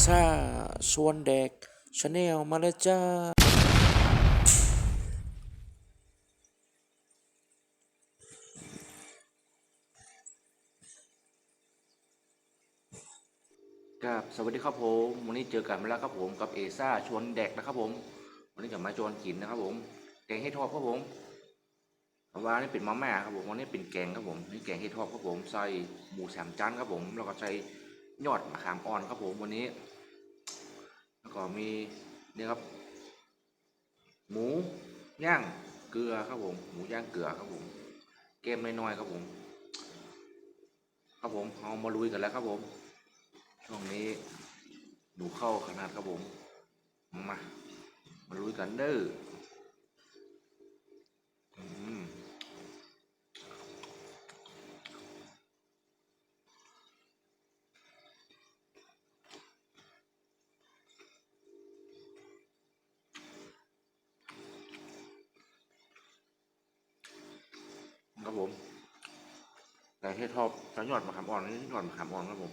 ซ่าชวนเด็กชาแนลมาแล้วจ้า ครับสวัสดีครับผมวันนี้เจอกันมาแล้วครับผมกับเอซ่าชวนแดกนะครับผม วันนี้จะมาชวนกินนะครับผม แกงเห็ดทอดครับผมว่านี่เป็นมาม่าครับผมวันนี้เป็นแกงครับผมนี่แกงเห็ดทอดครับผมใส่หมูสามจานครับผมแล้วก็ใส่ ยอดมะขามอ่อนครับผมวันนี้ แล้วก็มีนี่ครับ หมูย่างเกลือครับผม หมูย่างเกลือครับผมเกมน้อยๆครับผม ครับผมเอามาลุยกันแล้วครับผม ช่วงนี้หนูเข้าขนาดครับผมมามาลุยกันเด้อ ครับผมแต่ให้ทอบจะยอดมะขามอ่อนนี่ยอดมะขามอ่อนครับผม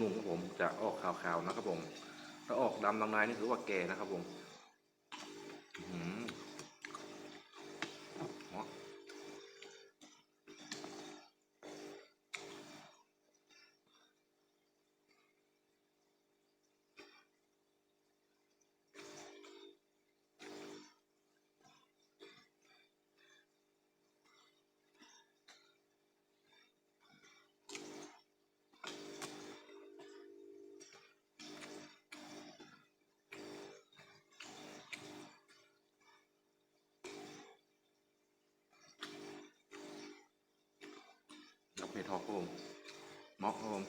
นุ่มๆครับผมจะออกขาวๆนะครับผมถ้าออกดำดำนายนี่ถือว่าแก่นะครับผม เห็ดทอดครับผมม็อกครับผม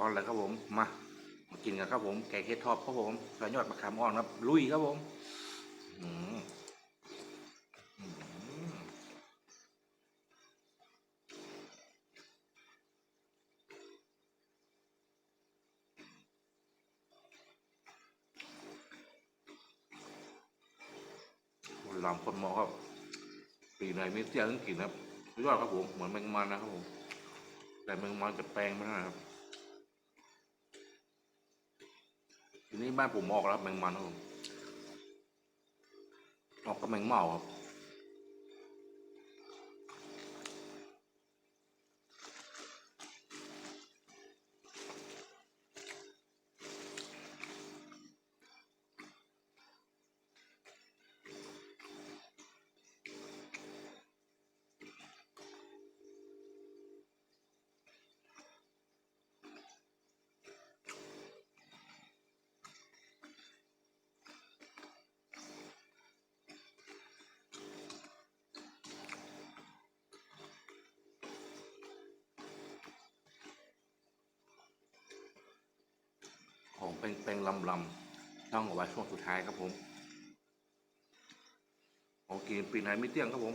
ช้อนเลยครับผมมามากินกันครับผมแกงเห็ดทอดครับผมใส่ยอดมะขามอ่อนครับ ลุยครับผมอืมอืมคนลำคนมอครับปีไหนไม่เที่ยงต้องกินครับยอดครับผมเหมือนแมงมันนะครับผมแต่แมงมันจะแปลงไม่ได้ครับ ทีนี้บ้านผมออกแล้วแมงมันครับผมออกกับแมงเม่าครับ เป็นเป็นลำลำต้องเอาไว้ช่วงสุดท้ายครับผมโอเคปีไหนไม่เตี้ยงครับผม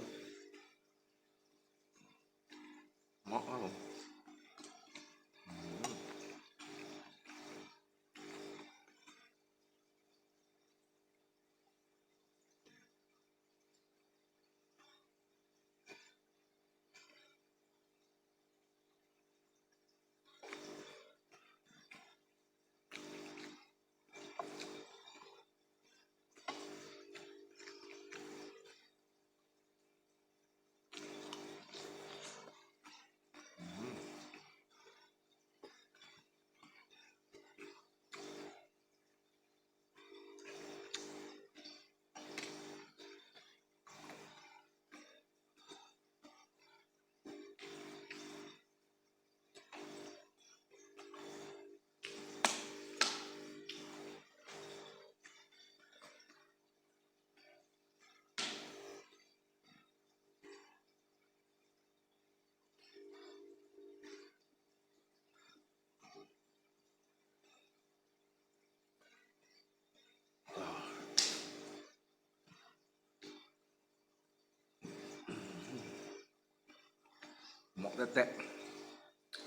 หมาะแต่แต่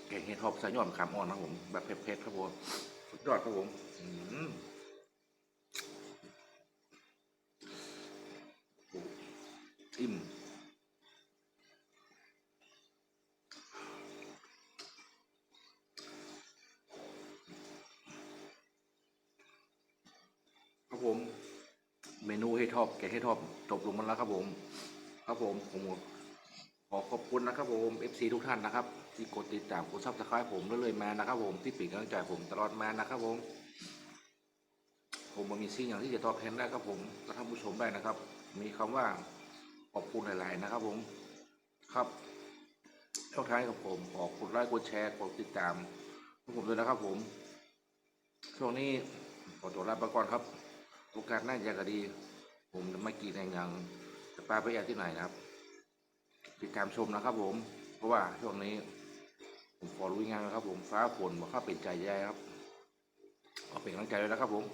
แกงเห็ดทอดใส่ยอดมขามอ่อนนะครับผม แบบเผ็ดๆครับผมสุดยอดครับผมอืมโอ้อิ่มครับผม เมนูให้ทอดแกงให้ทอดจบลงมาแล้วครับผม ครับผมผม อขอบคุณนะครับผม FC ทุกท่านนะครับ ที่กดติดตามกดซับสไครต์ผมเรื่อยๆมานะครับผมที่เป็นกำลังใจผมตลอดมานะครับผม ผมมีสิ่งอย่างที่จะตอบแทนได้ครับผมก็ท่านผู้ชมได้นะครับ มีคำว่าขอบคุณหลาย ๆ นะครับผมครับช่องท้ายกับผมขอกดไลค์กดแชร์กดติดตามทุกผมด้วยนะครับ ผม ช่วงนี้ขอตัวลาไปก่อนครับโอกาสหน้าจะกดี ผมจะไม่กี่ในงานจะปาไปแอบที่ไหนนะครับ ติดตามชมนะครับผม เพราะว่าช่วงนี้ ผมพอรู้งานนะครับ ผมฟ้าฝนมาเข้าเป็นใจแย่ครับขอเป็นกำลังใจเลยนะครับผม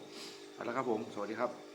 ไปแล้วครับผม สวัสดีครับ